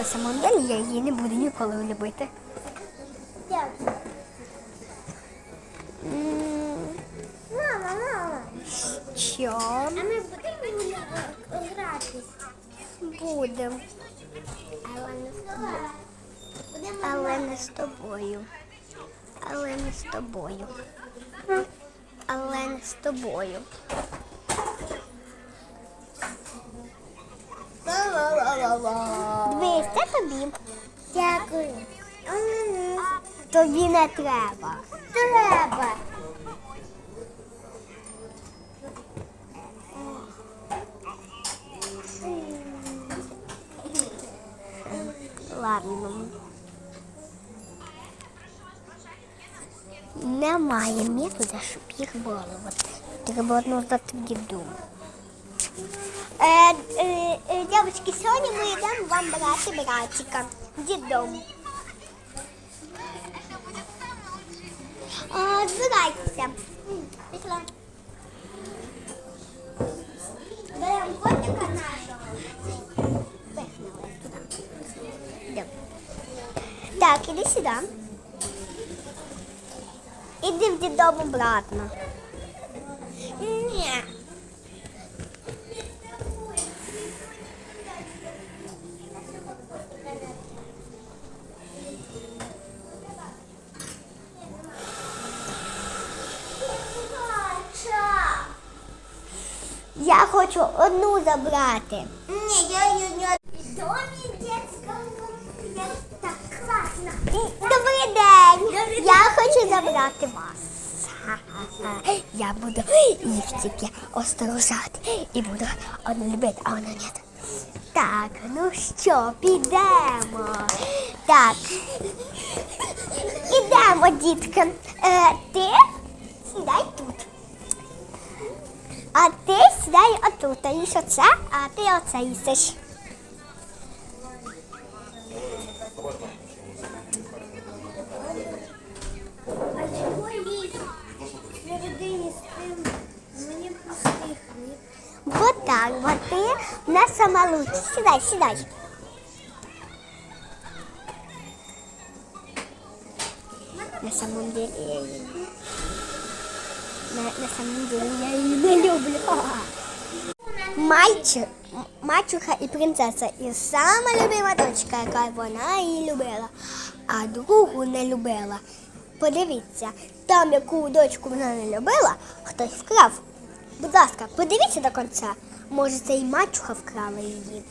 На самом деле я її не буду ніколи любити. Мама, мама. Що? А ми будемо гратись. Будем. Але не з тобою. Але не з тобою. Але не з тобою. Але не з тобою. Дивись, це тобі. Дякую. Тобі не треба. треба. Ладно. Немає метода, щоб їх балувати. Треба одно здати в дідум. Е, е, е, Дівчатки, сьогодні ми йдемо вам брати братика. Дідом. А, Збирайтеся. Пішла. Беремо котика туди. Йдемо. Так, іди сюди. Іди в дідом обратно. Я хочу одну забрати. Ні, я її не домі детському. Так класно. Добрий день! Я хочу забрати вас. Я буду їх тільки осторожати і буду одну любити, а вона ні. Так, ну що, підемо. Так. Ідемо, дітки. Е, ти сідай тут. А ти сідай отут. А їж оце, а ти оце їсиш. А чого їй на людині з тим мені пустий хліб? Вот так, вот ты у нас сама лучше. Сідай, сідай. На самом деле я її На, на самом деле я її не люблю. Мальчик, мачуха і принцеса. І сама любима дочка, яка вона її любила, а другу не любила. Подивіться, там, яку дочку вона не любила, хтось вкрав. Будь ласка, подивіться до кінця. Може, це і мачуха вкрала її.